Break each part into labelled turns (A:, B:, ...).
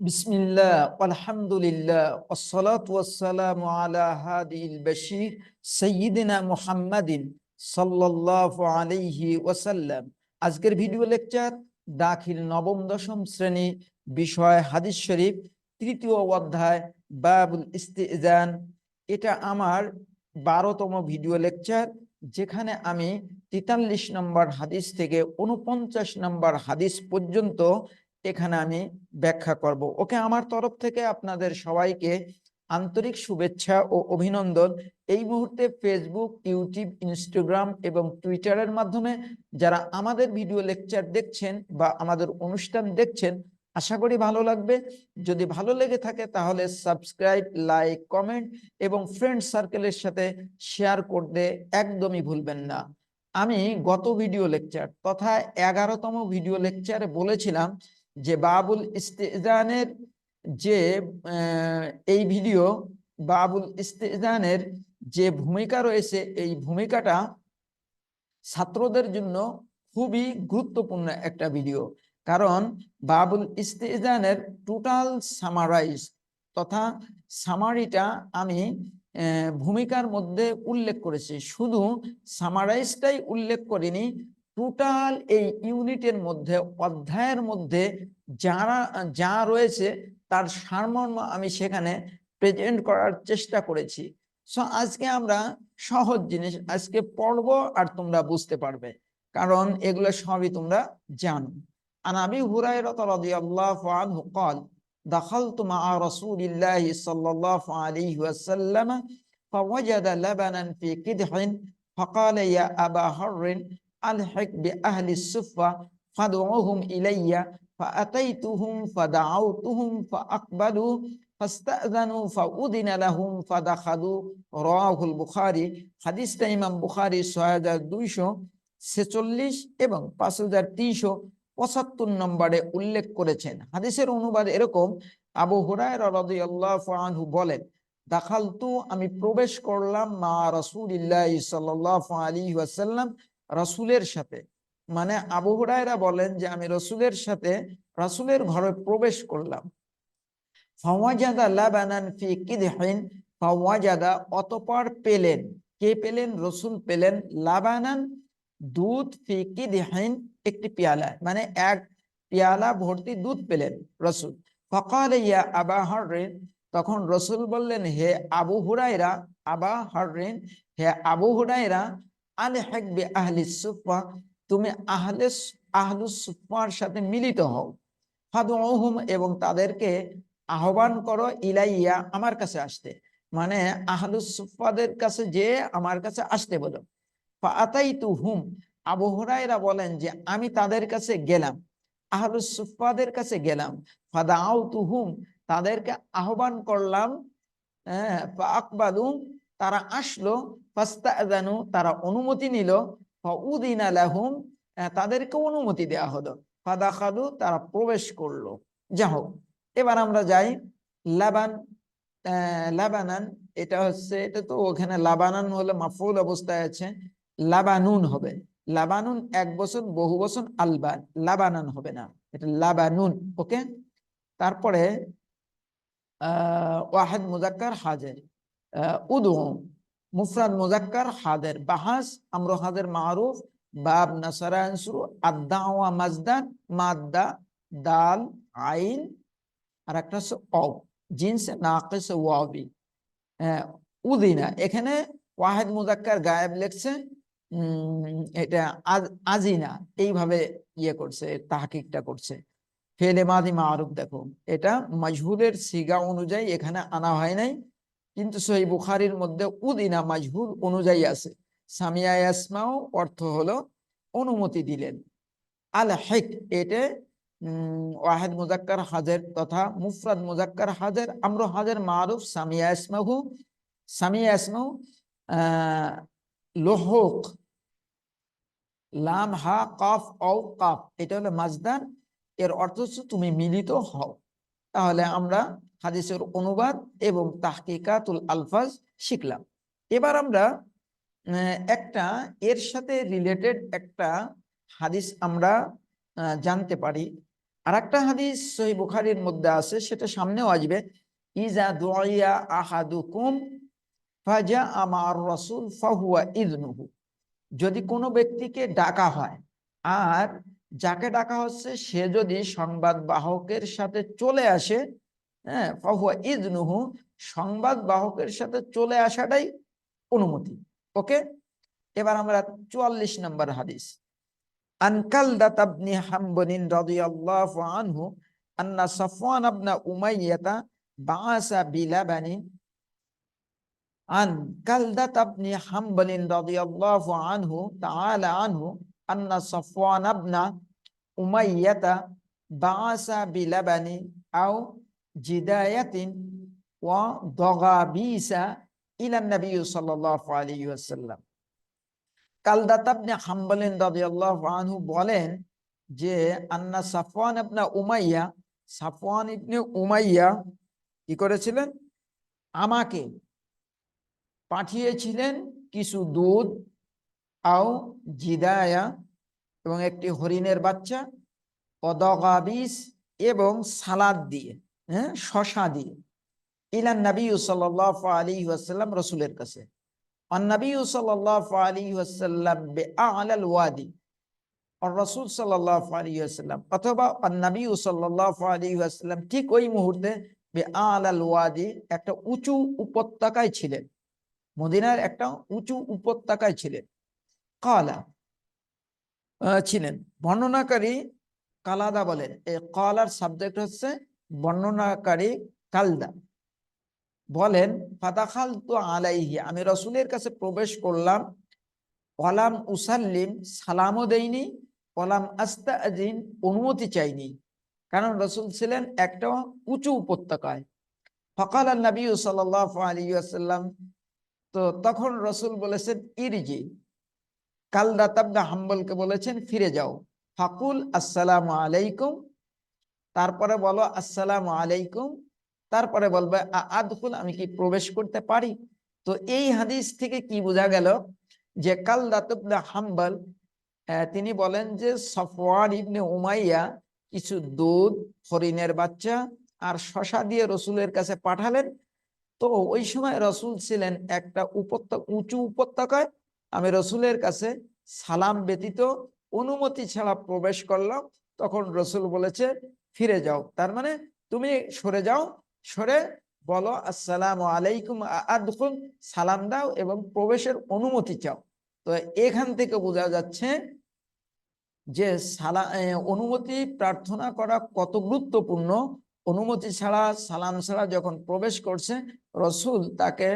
A: বিসমিল্লাহ আলহামদুলিল্লাহ والصلاة والسلام على هادي البشير سيدنا মুহাম্মাদিন সাল্লাল্লাহু আলাইহি ওয়াসাল্লাম আজকের ভিডিও লেকচার দাখিল নবম দশম শ্রেণী বিষয় হাদিস শরীফ তৃতীয় অধ্যায় বাবুল ইস্তিজান এটা আমার বারোতম ভিডিও লেকচার যেখানে আমি তেতাল্লিশ নম্বর হাদিস থেকে উনপঞ্চাশ নম্বর হাদিস পর্যন্ত এখানে আমি ব্যাখ্যা করব। ওকে, আমার তরফ থেকে আপনাদের সবাইকে আন্তরিক শুভেচ্ছা ও অভিনন্দন। এই মুহূর্তে ফেসবুক ইউটিউব ইনস্টাগ্রাম এবং টুইটারের মাধ্যমে যারা আমাদের ভিডিও লেকচার দেখছেন বা আমাদের অনুষ্ঠান দেখছেন, আশা করি ভালো লাগবে। যদি ভালো লেগে থাকে তাহলে সাবস্ক্রাইব লাইক কমেন্ট এবং ফ্রেন্ড সার্কেলের সাথে শেয়ার করতে একদমই ভুলবেন না। আমি গত ভিডিও লেকচার তথা এগারোতম ভিডিও লেকচারে বলেছিলাম যে বাবুল ইস্তেজানের যে এই ভিডিও, বাবুল ইস্তেজানের যে ভূমিকা রয়েছে, এই ভূমিকাটা ছাত্রদের জন্য খুবই গুরুত্বপূর্ণ একটা ভিডিও। কারণ বাবুল ইস্তেজানের টোটাল সামারাইজ তথা সামারিটা আমি ভূমিকার মধ্যে উল্লেখ করেছি। শুধু সামারাইজটাই উল্লেখ করিনি টোটাল এই ইউনিটের মধ্যে অধ্যায়ের মধ্যে যারা যা রয়েছে তার সারমর্ম আমি সেখানে প্রেজেন্ট করার চেষ্টা করেছি সো আজকে আমরা সহজ জিনিস আজকে পড়বো আর তোমরা বুঝতে পারবে কারণ এগুলো সবই তোমরা জানো عن ابي هريره رضي الله عنه قال دخلت مع رسول الله صلى الله عليه وسلم فوجد لبنا في قدح فقال يا ابا هر الحق باهل الصفه فادعوهم الي فاتيتهم فدعوتهم فاقبلوا فاستاذنوا فاذن لهم فدخلوا رواه البخاري حديث ইমাম বুখারী 6246 এবং 5300 পঁচাত্তর নম্বরে উল্লেখ করেছেন হাদিসের অনুবাদ এরকম আবু হুরায়রা রাদিয়াল্লাহু আনহু বলেন দাখালতু আমি প্রবেশ করলাম মা রাসূলিল্লাহ সাল্লাল্লাহু আলাইহি ওয়াসাল্লাম রাসূলের সাথে। মানে আবু হুরায়রা বলেন যে, আমি রাসূলের সাথে, রাসূলের ঘরে প্রবেশ করলাম। ফাওয়াজাদা লাবানান ফি কিদহিন, ফাওয়াজাদা অতপর পেলেন। কে পেলেন? রসুল পেলেন। লাবানান দুধ ফি কিদহিন, একটি পেয়ালা। মানে এক পেয়ালা ভর্তি দুধ পেলেন রসুল। ফকাল ইয়া আবা হরিন তখন রসুল বললেন, হে আবু হুরাইরা আবা হরিন হে আবু হুরাইরা আলে হেকবে আহলি সুফা তুমি আহলে আহলুস সুফার সাথে মিলিত হও। এবং তাদেরকে আহ্বান করো, ইলাইয়া, আমার কাছে আসতে। মানে আহলুস সুফাদের কাছে যে আমার কাছে আসতে বলো। ফাতাইতু হুম আবু হুরাইরা বলেন যে আমি তাদের কাছে গেলাম। আহলুস সুফাদের কাছে গেলাম। ফাদাউতু হুম তাদেরকে আহ্বান করলাম। হ্যাঁ আকবালু তারা আসলো। ফাস্তাজানু তারা অনুমতি নিল। ফাউদিনা লাহুম তাদেরকে অনুমতি দেওয়া হলো। ফাদাখালু, তারা প্রবেশ করল। যা হোক এবার আমরা যাই লাবান লাবানান। এটা হচ্ছে, এটা তো ওখানে লাবানান হলে মাফুল অবস্থায় আছে। লাবানুন হবে। লাবানুন এক বছর, বহু বছর আলবান। লাবানান হবে না। এটা লাবানুন, ওকে? তারপরে ওয়াহেদ মুজাক্কার হাজের উদু মুফরাদ মুজাক্কার হাদের বাহাস, আমর হাদের মারুফ, বাব নাসারা আনসুরু আদাওয়া মাজদান, মাদ্দা, দাল, আইন আর একটা হচ্ছে অ জিন্স, নাকিস, ওয়াবি। উদিনা, এখানে ওয়াহেদ মুজাক্কার গায়েব লেখছে এটা আজিনা, এইভাবে ইয়ে করছে, তাহকিকটা করছে। ফেলে মাদি মারুফ দেখো, এটা মজহুলের সিগা অনুযায়ী এখানে আনা হয় নাই। কিন্তু সহি বুখারির মধ্যে উদিনা মাজহুল অনুযায়ী আছে। সামিয়া ইয়াসমাও অর্থ হলো অনুমতি দিলেন। আল হেক এটা ওয়াহেদ মুজাক্কার হাজের তথা মুফরাদ মুজাক্কার হাজের আমর হাজের মারুফ সামিয়া ইসমাহু সামিয়া ইসমাহু লোহক, লাম, হা, কাফ ও কাফ, এটা হলো মাজদার এর অর্থ হচ্ছে তুমি মিলিত হও। তাহলে আমরা হাদিসের অনুবাদ এবং তাহকিকাতুল আলফাজ শিখলাম। এবার আমরা একটা এর সাথে রিলেটেড একটা হাদিস আমরা জানতে পারি। আর একটা হাদিস সহি বুখারির মধ্যে আছে, সেটা সামনেও আসবে। ইজা দুআইয়া আহাদুকুম ফাজা আমার রসুল ফাহুয়া ইদনুহু যদি কোনো ব্যক্তিকে ডাকা হয়, আর যাকে ডাকা হচ্ছে, সে যদি সংবাদ বাহকের সাথে চলে আসে হ্যাঁ ফাহুয়া ইদনুহু সংবাদ বাহকের সাথে চলে আসাটাই অনুমতি। ওকে? এবার আমরা চুয়াল্লিশ নম্বর হাদিস। আনকাল দাতাবনি হাম্বলিন রাদিয়াল্লাহু আনহু আন্না সাফওয়ান ইবনে উমাইয়াতা বাআসা বিলাবানি। আন কালদাত ইবনে হাম্বলিন রাদিয়াল্লাহু আনহু তাআলা আনহু আন্না সাফওয়ান ইবনে উমাইয়াতা বাআসা বিলাবানি। আও জিদায়াতিন ওয়া দগাবিসা ইলান নবী সাল্লাল্লাহু আলাইহি ওয়াসাল্লাম। কালদাত ইবনে হাম্বল রাদিয়াল্লাহু আনহু বলেন যে, আন্না Safwan ibn Umayya, Safwan ibn Umayya কি করেছিলেন? আমাকে পাঠিয়েছিলেন কিছু দুধ, আও জিদায়া এবং একটি হরিণের বাচ্চা অদগাবিস এবং সালাদ দিয়ে। হ্যাঁ? শশা দিয়ে। ইলান নবী আলী ওয়াসাল্লাম রসুলের কাছে। ঠিক ওই মুহূর্তে বে আল আল ওয়াদি একটা উঁচু উপত্যকায় ছিলেন। মদিনার একটা উঁচু উপত্যকায় ছিলেন। কালা ছিলেন। বর্ণনাকারী কালাদা বলেন। এই কলার সাবজেক্ট হচ্ছে বর্ণনাকারী কালদা বলেন ফাতাখাল তো আলাইহি আমি রসুলের কাছে প্রবেশ করলাম। ওলাম উসাল্লিম, সালামও দেয়নি ওলাম আস্তা আজিন অনুমতি চাইনি। কারণ রসুল ছিলেন একটা উঁচু উপত্যকায়। ফকাল নবী সাল্লাহ আলী আসাল্লাম তো তখন রসুল বলেছেন, ইরিজি। কাল দাতাবনা হাম্বলকে বলেছেন, ফিরে যাও। ফাকুল, আসসালামু আলাইকুম। তারপরে বলো, আসসালামু আলাইকুম। তারপরে বলবে আদখুল, আমি কি প্রবেশ করতে পারি? তো এই হাদিস থেকে কি বোঝা গেল যে কাল দাতুবনা হাম্বল তিনি বলেন যে সফওয়ান ইবনে উমাইয়া কিছু দুধ, হরিণের বাচ্চা আর শশা দিয়ে রসুলের কাছে পাঠালেন। তো ওই সময় রসুল ছিলেন একটা উপত্যকা উঁচু উপত্যকায়। আমি রসুলের কাছে সালাম ব্যতীত অনুমতি ছাড়া প্রবেশ করলাম। তখন রসুল বলেছে ফিরে যাও। তার মানে তুমি সরে যাও, সরে বলো, আসসালাম আলাইকুম আদখুল, সালাম দাও এবং প্রবেশের অনুমতি চাও। তো এখান থেকে বোঝা যাচ্ছে যে সালা অনুমতি প্রার্থনা করা কত গুরুত্বপূর্ণ। অনুমতি ছাড়া, সালাম ছাড়া যখন প্রবেশ করছে, রসুল তাকে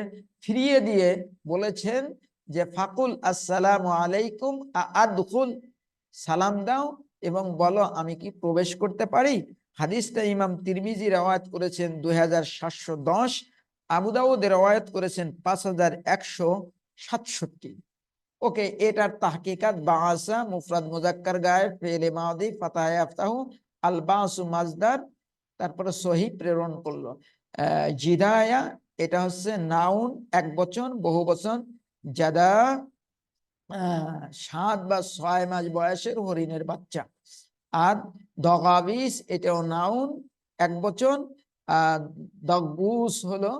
A: ফিরিয়ে দিয়ে বলেছেন যে, ফাকুল, আসসালাম আলাইকুম আদখুল, সালাম দাও এবং বলো, আমি কি প্রবেশ করতে পারি? হাদিসটা ইমাম তিরমিজি রওয়ায়ত করেছেন দুই হাজার সাতশো দশ আবুদাউদ রওয়ায়ত করেছেন পাঁচ হাজার একশো সাতষট্টি। ওকে, এটার তাহকিকাত বাসা মুফরাদ মুজাক্কার গায়ে, ফেলে মাদি ফাতাহ আফতাহু আল বাসু মাজদার, তারপরে সহি প্রেরণ করল। জিদায়া, এটা হচ্ছে নাউন, এক বচন, বহু বচন, জাদা সাত বা ছয় মাস বয়সের হরিণের বাচ্চা আর দগাবিস এটাও নাউন এক বচন আর দগুস হলো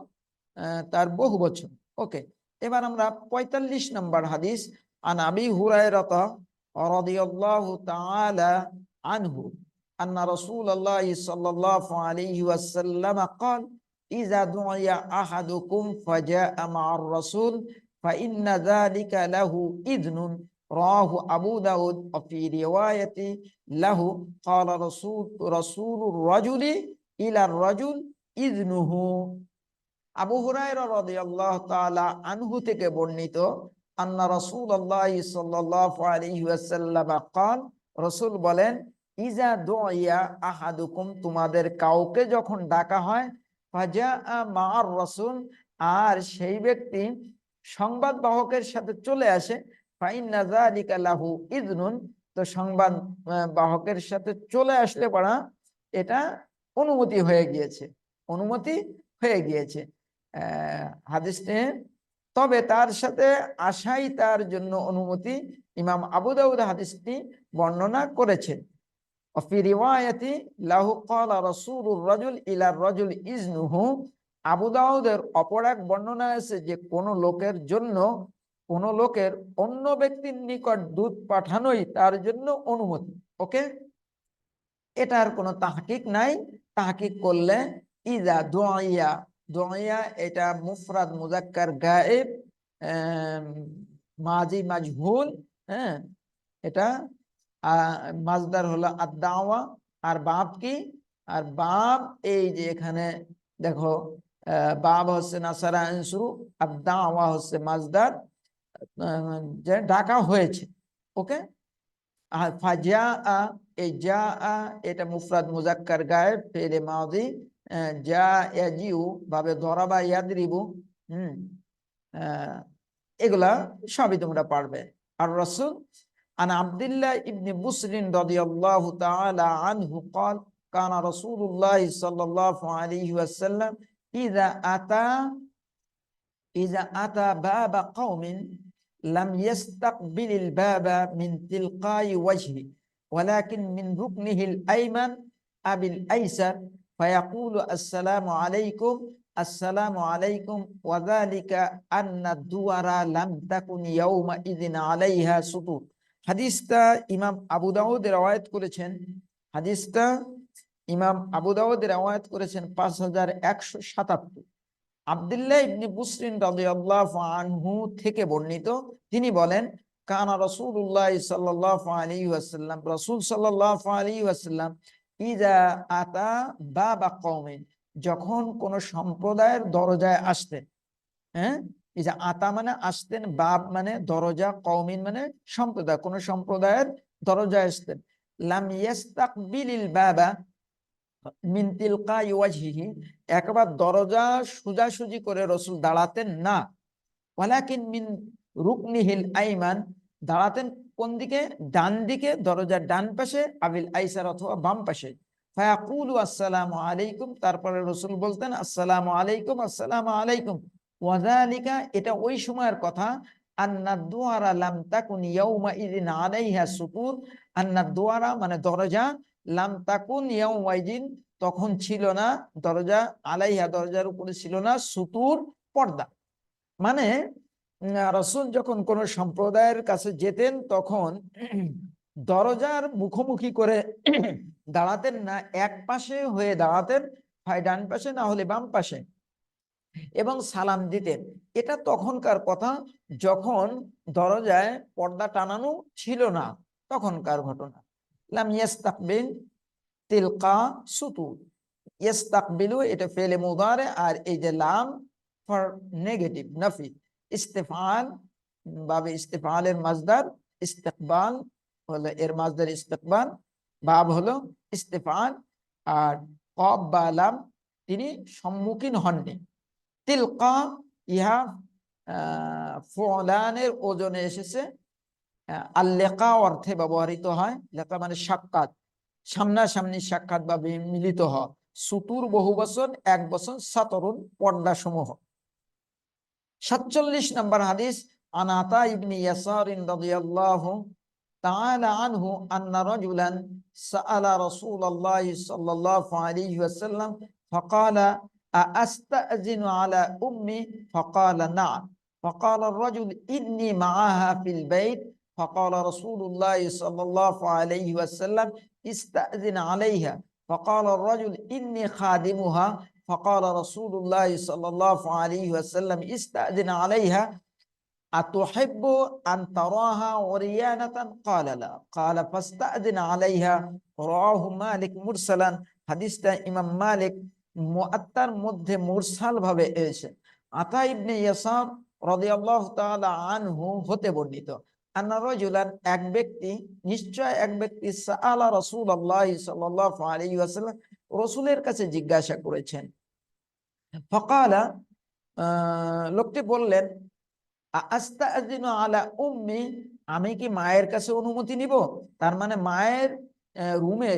A: তার বহু বচন ওকে এবার আমরা পঁয়তাল্লিশ নম্বর হাদিস আন আবি হুরায়রাতা রাদিয়াল্লাহু তাআলা আনহু أن رسول الله صلى الله عليه وسلم قال إذا دعي أحدكم فجاء مع الرسول فإن ذلك له إذن رواه أبو داود وفي رواية له قال رسول رسول الرجل إلى الرجل إذنه আবু হুরায়রা রাদিয়াল্লাহু তাআলা আনহু থেকে বর্ণিত আন্না রাসূলুল্লাহ সাল্লাল্লাহু আলাইহি ওয়াসাল্লাম قال রাসূল বলেন ইজা দুইয়া আহাদুকুম তোমাদের কাউকে যখন ডাকা হয় ফাজা মার রাসূল আর সেই ব্যক্তি সংবাদ বাহকের সাথে চলে আসে। তো সংবাদ বাহকের সাথে চলে আসলে পড়া, এটা অনুমতি হয়ে গিয়েছে। অনুমতি হয়ে গিয়েছে। হাদিসটি তবে তার সাথে আশাই তার জন্য অনুমতি ইমাম আবু দাউদ হাদিসটি বর্ণনা করেছেন অফি রিওয়ায়াতি লাহু কলা রসুল রাজুল ইলা রাজুল ইজনুহু আবু দাউদের অপর এক বর্ণনা আছে যে, কোন লোকের জন্য, কোন লোকের অন্য ব্যক্তির নিকট দুধ পাঠানোই তার জন্য অনুমতি, ওকে? এটার কোনো তাহকিক নাই। তাহকিক করলে ইজা দোয়া দোয়া এটা মুফরাদ মুজাক্কার গায়েব মাজি, মাজহুল হ্যাঁ? এটা মাজদার হলো আদাওয়া আর বাপ কি? আর বাপ এই যে এখানে দেখো বাব হচ্ছে নাসারা আনসুরু আর দাওয়া হচ্ছে মাজদার আহ, যে ডাকা হয়েছে ওকে আর ফাজা আ এই যা আ এটা মুফরাদ মুজাক্কার গায়েব ফেলে মাদি আহ, যা ইয়াজিউ ভাবে ধরাবা ইয়াদরিবু হুম আহ, এগুলা সবই তোমরা পারবে আর রসুল عن عبد الله ابن بسر رضي الله تعالى عنه قال كان رسول الله صلى الله عليه وسلم إذا أتى إذا أتى باب قوم لم يستقبل الباب من تلقاء وجهه ولكن من ركنه الأيمن أبي الأيسر فيقول السلام عليكم السلام عليكم وذلك أن الدور لم تكن يومئذ عليها سطور হাদিসটা ইমাম আবু দাউদ রওয়ায়াত করেছেন হাদিসটা ইমাম আবু দাউদ রওয়ায়াত করেছেন পাঁচ হাজার একশো সাতাত্তর। আবদুল্লাহ ইবনে বুসরিন রাদিয়াল্লাহু আনহু থেকে বর্ণিত, তিনি বলেন, কানা রাসূলুল্লাহ সাল্লাল্লাহু আলাইহি ওয়াসাল্লাম, রাসূল সাল্লাল্লাহু আলাইহি ওয়াসাল্লাম ইজা আতা বাবা কওমিন, যখন কোন সম্প্রদায়ের দরজায় আসতেন হ্যাঁ? যে আতা মানে আসতেন বাব মানে দরজা, কওমিন মানে সম্প্রদায়, কোন সম্প্রদায়ের দরজায় আসতেন। লাম ইয়াস্তাকবিলিল বাবা একবার দরজা করে রসুল দাঁড়াতেন না। মিন রুকনিহিল আইমান, দাঁড়াতেন কোন দিকে? ডান দিকে, দরজার ডান পাশে, আবিল আইসার অথবা বাম পাশে। তারপরে রসুল বলতেন, আসসালামু আলাইকুম আসসালামু আলাইকুম। ওয়াজালিকা এটা ওই সময়ের কথা, আন্না দুয়ারা লাম তাকুন ইয়াউমা ইদিন আলাইহা সুতুর আন্না দুয়ারা মানে দরজা লাম তাকুন ইয়াউমাইদিন তখন ছিল না দরজা, আলাইহা দরজার উপরে ছিল না সুতুর পর্দা। মানে রসুল যখন কোন সম্প্রদায়ের কাছে যেতেন, তখন দরজার মুখোমুখি করে দাঁড়াতেন না, এক পাশে হয়ে দাঁড়াতেন, হয় ডান পাশে না হলে বাম পাশে, এবং সালাম দিতেন। এটা তখনকার কথা, যখন দরজায় পর্দা টানানো ছিল না, তখনকার ঘটনা। লাম ইয়াস্তাকবিল তিলকা সুতুর ইয়াস্তাকবিলু এটা ফেলে মুদারে, আর এই যে লাম ফর নেগেটিভ নাফি ইস্তেফাল বাবে ইস্তেফালের মাজদার ইস্তেকবাল হলো এর মাজদার ইস্তেকবাল বাব হলো ইস্তেফাল, আর কব বা লাম, তিনি সম্মুখীন হননি। তিলকা, ইহা ফুলানের ওজনে এসেছে আহ, আর লেখা অর্থে ব্যবহৃত হয় লেখা মানে সাক্ষাৎ সামনাসামনি সাক্ষাৎ বা মি- মিলিত হওয়া সুতুর বহু বছর এক বছর সাতরুন পর্দা সমূহ সাতচল্লিশ নম্বর হাদিস আনাতা ইবনি ইয়াসারিন রাদিয়াল্লাহু تعالى عنه أن رجلا سأل رسول الله صلى الله عليه وسلم فقال أأستأذن على أمي فقال نعم فقال الرجل إني معها في البيت فقال رسول الله صلى الله عليه وسلم استأذن عليها فقال الرجل إني خادمها فقال رسول الله صلى الله عليه وسلم استأذن عليها أتحب أن تراها عريانة قال لا قال فاستأذن عليها رواه مالك مرسلا হাদিসটা ইমাম মালিক মুআত্তার মধ্যে মুরসাল ভাবে এসেছে আতা ইবনে ইয়াসার রাদিয়াল্লাহু তাআলা আনহু হতে বর্ণিত আন্না রাজুলান এক ব্যক্তি, নিশ্চয় এক ব্যক্তি ওয়াসাল্লাম কাছে জিজ্ঞাসা করেছেন। লোকটি বললেন আলা উম্মি, আমি কি মায়ের কাছে অনুমতি নিব? তার মানে মায়ের রুমে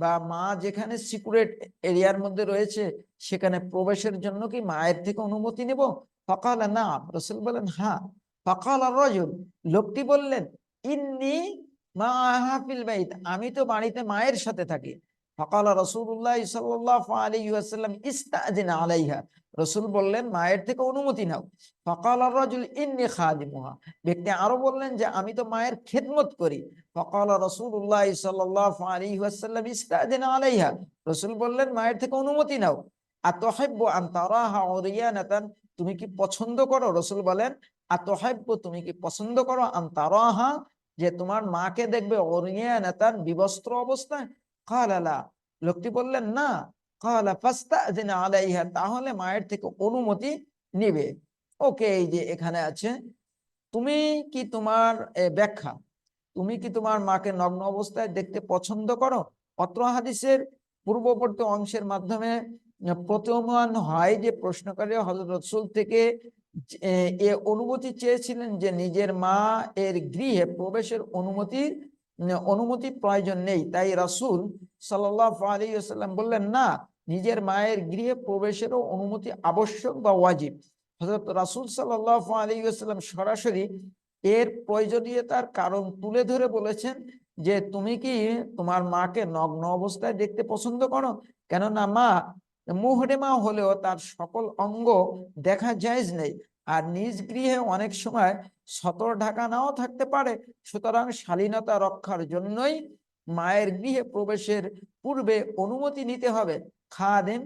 A: বা মা যেখানে সিকিউরেট এরিয়ার মধ্যে রয়েছে, সেখানে প্রবেশের জন্য কি মায়ের থেকে অনুমতি নিব? ফকাল, না। রসুল বলেন হ্যাঁ। লোকটি বললেন, ইন্নি আমি তো বাড়িতে মায়ের সাথে থাকি। ফকাল রসুল্লাহ রসুল বললেন, মায়ের থেকে অনুমতি নাও। ফকাল ইন্নি ব্যক্তি আরও বললেন যে, আমি তো মায়ের খেদমত করি। ফকাল রসুল্লাহ সাল্লাহ আলাইহা রসুল বললেন, মায়ের থেকে অনুমতি নাও। আর আতহাব্য আন্তারাহা ওরিয়ানাতান তুমি কি পছন্দ করো? রসুল বলেন আতহাব্য তুমি কি পছন্দ করো? আন্তারাহা, যে তোমার মাকে দেখবে অরিয়ানাতান বিবস্ত্র অবস্থায়? কালালা লোকটি বললেন, না। কালা ফাস্তা আলাইহা, তাহলে মায়ের থেকে অনুমতি নিবে। ওকে, এই যে এখানে আছে। তুমি কি তোমার ব্যাখ্যা? তুমি কি তোমার মাকে নগ্ন অবস্থায় দেখতে পছন্দ করো? অত্র হাদিসের পূর্ববর্তী অংশের মাধ্যমে প্রতীয়মান হয় যে প্রশ্নকারী হজরত থেকে এ অনুমতি চেয়েছিলেন যে নিজের মা এর গৃহে প্রবেশের অনুমতির অনুমতি প্রয়োজন নেই। তাই রাসুল আসাল্লাম বললেন, না, নিজের মায়ের গৃহে প্রবেশেরও অনুমতি আবশ্যক বা ওয়াজিব। হজরত রাসুল আসাল্লাম সরাসরি এর প্রয়োজনীয়তার কারণ তুলে ধরে বলেছেন যে, তুমি কি তোমার মাকে নগ্ন অবস্থায় দেখতে পছন্দ করো? কেননা মা মুহরেমা হলেও তার সকল অঙ্গ দেখা যায়জ নেই। আর নিজ গৃহে অনেক সময় সতর ঢাকা নাও থাকতে পারে। সুতরাং শালীনতা রক্ষার জন্যই মায়ের গৃহে প্রবেশের পূর্বে অনুমতি নিতে হবে। খাদেম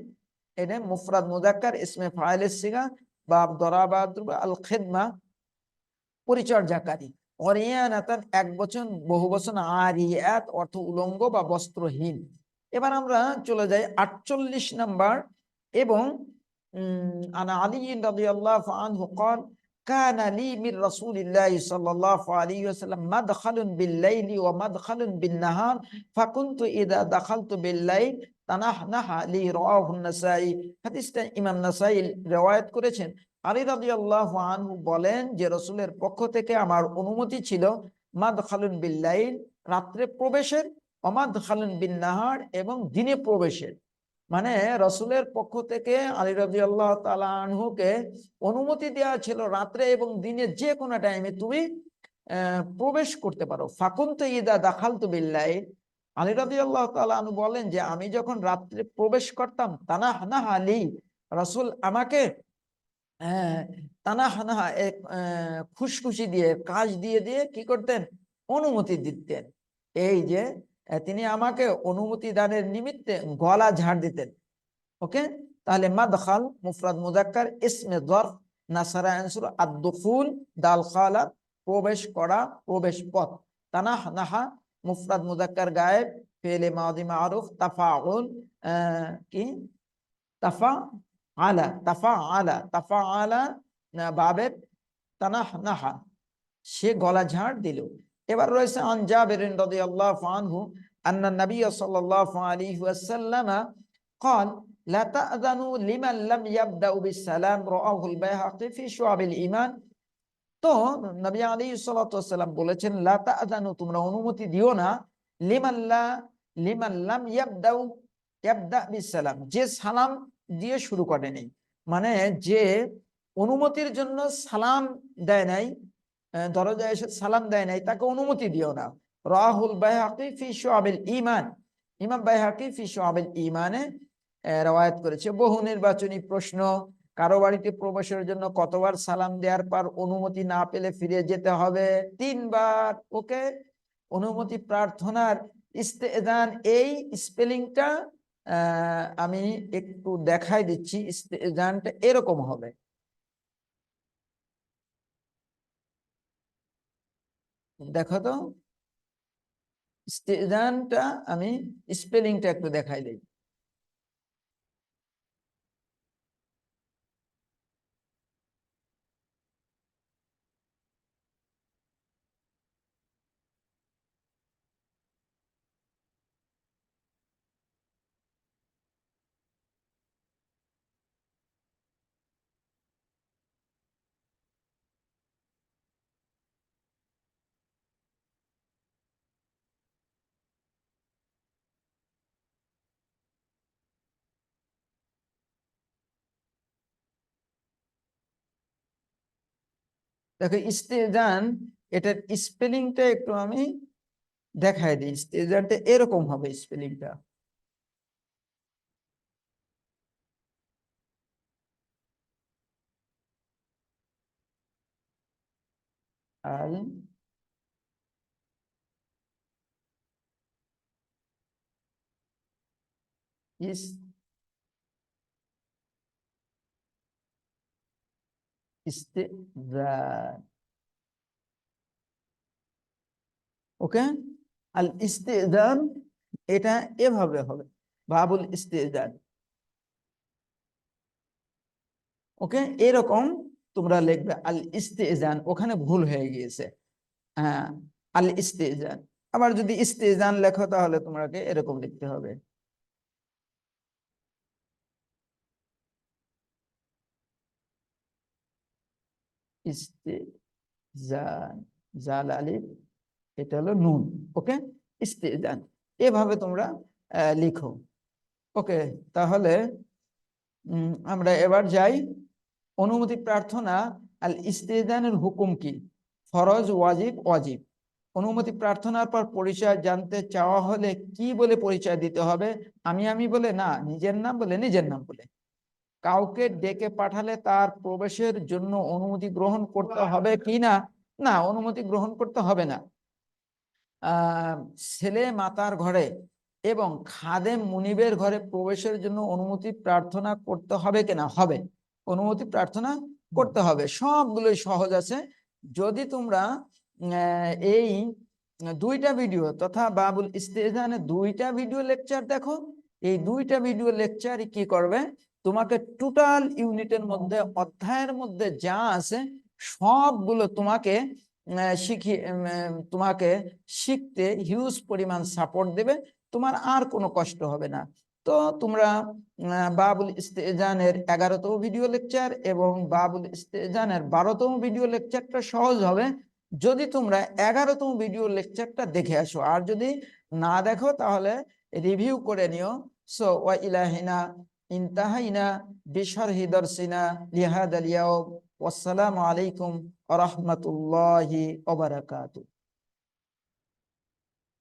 A: এটা মুফরাদ মুজাক্কার ইসমে ফাইলের সিগা বা দরাবাদ আল খেদমা পরিচর্যাকারী। অরিয়ানাতান এক বচন, বহু বচন আরিয়াত, অর্থ উলঙ্গ বা বস্ত্রহীন। এবার আমরা চলে যাই আটচল্লিশ নাম্বার এবং আনা আলী রাদিয়াল্লাহু আনহু قال كان لي من رسول الله صلى الله عليه وسلم مدخل بالليل ومدخل بالنهار فكنت إذا دخلت بالليل তানাহ লি রাওয়াহু নাসাই হাদিসটা ইমাম নাসাই রিওয়ায়াত করেছেন আলী রাদিয়াল্লাহু আনহু বলেন যে রসুলের পক্ষ থেকে আমার অনুমতি ছিল মাদখালুন বিল্লাইল রাত্রে প্রবেশের অমাদ খালুন বিন নাহার এবং দিনে প্রবেশের। মানে রসুলের পক্ষ থেকে আলী রাজি আল্লাহ তালুকে অনুমতি দেওয়া ছিল রাত্রে এবং দিনে যে কোনো টাইমে তুমি প্রবেশ করতে পারো। ফাকুন তো ইদা দাখাল তো বিল্লাই আলী রাজি আল্লাহ তালু বলেন যে, আমি যখন রাত্রে প্রবেশ করতাম তানা হানা আলী রসুল আমাকে তানা হানা খুশখুশি দিয়ে, কাজ দিয়ে দিয়ে কি করতেন? অনুমতি দিতেন। এই যে তিনি আমাকে অনুমতি দানের নিমিত্তে গলা ঝাড় দিতেন। ওকে? তাহলে মাদখাল মুফরাদ মুজাক্কার ইসমে দর নাসারা আনসুর আদুফুল দাল খালা প্রবেশ করা প্রবেশ পথ। তানাহ নাহা মুফরাদ মুজাক্কার গায়েব, ফেলে মাদি মারুফ, তাফাউল কি? তাফা আলা তাফা আলা তাফা আলা বাবের তানাহ নাহা। সে গলা ঝাড় দিল। এবার রয়েছে আন জাবির রাদিয়াল্লাহু আনহু আন্না নবী সাল্লাল্লাহু আলাইহি ওয়াসাল্লাম قال لا تأذنوا لمن لم يبدأ بالسلام رواه البيهقي في شعب الإيمان তো নবী আলী সাল্লাম বলেছেন লা তাআযানু তোমরা অনুমতি দিও না লিমাল্লা লিমাল্লাম ইয়াবদাউ ইয়াবদা বিসালাম যে সালাম দিয়ে শুরু করেনি মানে যে অনুমতির জন্য সালাম দেয় নাই দরজায় এসে সালাম দেয় নাই, তাকে অনুমতি দিও না। রাহুল বাইহাকি ফি সোয়াবিল ইমান ইমাম বাইহাকি ফি সোয়াবিল ইমানে রওয়ায়ত করেছে। বহু নির্বাচনী প্রশ্ন, কারও বাড়িতে প্রবেশের জন্য কতবার সালাম দেওয়ার পর অনুমতি না পেলে ফিরে যেতে হবে? তিনবার। ওকে? অনুমতি প্রার্থনার ইস্তেদান, এই স্পেলিংটা আমি একটু দেখাই দিচ্ছি, ইস্তেদানটা এরকম হবে। দেখো তো স্টেজানটা আমি স্পেলিংটা একটু দেখাই দিই। দেখো ইস্তেজান এটার স্পেলিংটা একটু আমি দেখাই দিই। ইস্তেজানটা এরকম হবে স্পেলিংটা। আল ইস ইস্তেজান ওকে আল ইস্তেজান এটা এভাবে হবে। বাবুল ইস্তেজান ওকে? এরকম তোমরা লিখবে আল ইস্তেজান, ওখানে ভুল হয়ে গিয়েছে। হ্যাঁ আল ইস্তেজান। আবার যদি ইস্তেজান লেখো তাহলে তোমাকে এরকম লিখতে হবে। এটা হলো নুন, ওকে? এভাবে তোমরা লিখো। ওকে, তাহলে আমরা এবার যাই। অনুমতি প্রার্থনা, আল ইস্তেজানের হুকুম কি? ফরজ, ওয়াজিব ওয়াজিব। অনুমতি প্রার্থনার পর পরিচয় জানতে চাওয়া হলে কি বলে পরিচয় দিতে হবে? আমি আমি বলে না, নিজের নাম বলে নিজের নাম বলে। কাউকে ডেকে পাঠালে তার প্রবেশের জন্য অনুমতি গ্রহণ করতে হবে কি না? না, অনুমতি গ্রহণ করতে হবে না। ছেলে মাতার ঘরে এবং খাদেম মুনিবের ঘরে প্রবেশের জন্য অনুমতি প্রার্থনা করতে হবে কিনা হবে। অনুমতি প্রার্থনা করতে হবে। সবগুলোই সহজ আছে। যদি তোমরা এই দুইটা ভিডিও তথা বাবুল ইস্তেজানে দুইটা ভিডিও লেকচার দেখো, এই দুইটা ভিডিও লেকচারই কি করবে? তোমাকে টোটাল ইউনিটের মধ্যে, অধ্যায়ের মধ্যে যা আছে, সবগুলো তোমাকে শিখিয়ে তোমাকে শিখতে হিউজ পরিমাণ সাপোর্ট দেবে। তোমার আর কোনো কষ্ট হবে না। তো তোমরা বাবুল ইস্তেজানের এগারোতম ভিডিও লেকচার এবং বাবুল ইস্তেজানের বারোতম ভিডিও লেকচারটা সহজ হবে যদি তোমরা এগারোতম ভিডিও লেকচারটা দেখে আসো। আর যদি না দেখো, তাহলে রিভিউ করে নিও। সো ওয়া ইলাহিনা ইনতাহাইনা বিশরহি দর্শিনা লিহাদ আলিয়াও আসসালামু আলাইকুম ওয়া বারাকাতুহু।